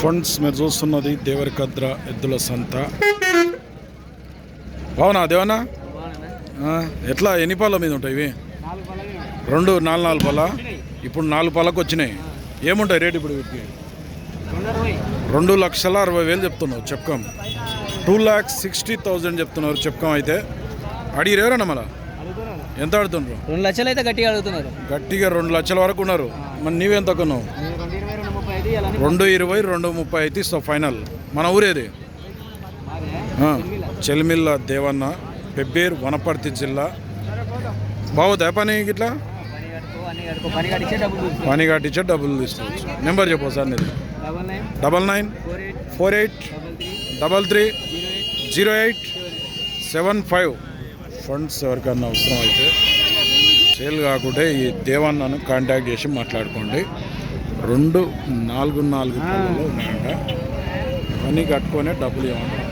Funds మీరు చూస్తున్నది దేవరకద్ర ఎద్దుల సంత. బావునా దేవనా ఎట్లా? ఎన్ని పాల మీద ఉంటాయి ఇవి? రెండు నాలుగు నాలుగు పాల ఇప్పుడు నాలుగు పాలకు వచ్చినాయి. ఏముంటాయి రేట్ ఇప్పుడు వీటికి? రెండు లక్షల అరవై వేలు చెప్తున్నావు చెప్కాం. టూ ల్యాక్స్ సిక్స్టీ థౌజండ్ చెప్తున్నారు చెప్కాం అయితే. అడిగిరు ఎవరన్నా మళ్ళా? ఎంత అడుగుతున్నారు? రెండు లక్షలు అయితే గట్టిగా అడుగుతున్నారు. గట్టిగా రెండు లక్షల వరకు ఉన్నారు. మరి నీవెంత కొన్నావు రెండు ఇరవై రెండు ముప్పై అయితే ఇస్తావు ఫైనల్ మన ఊరేది? చెల్మిల్ల. దేవన్న పెబ్బేరు వనపర్తి జిల్లా. బాగుందా పని ఇట్లా పని కట్టించే డబ్బులు తీసుకోవచ్చు. నెంబర్ చెప్పు sir nine. Double nine four eight. Double three. Zero eight. Seven five. Funds ఎవరికన్నా అవసరం అయితే సేల్ కాకుంటే ఈ దేవన్నను కాంటాక్ట్ చేసి మాట్లాడుకోండి. రెండు నాలుగు నాలుగు పనులు ఉన్నాయంట. పని కట్టుకొని డబ్బులు ఇవ్వండి.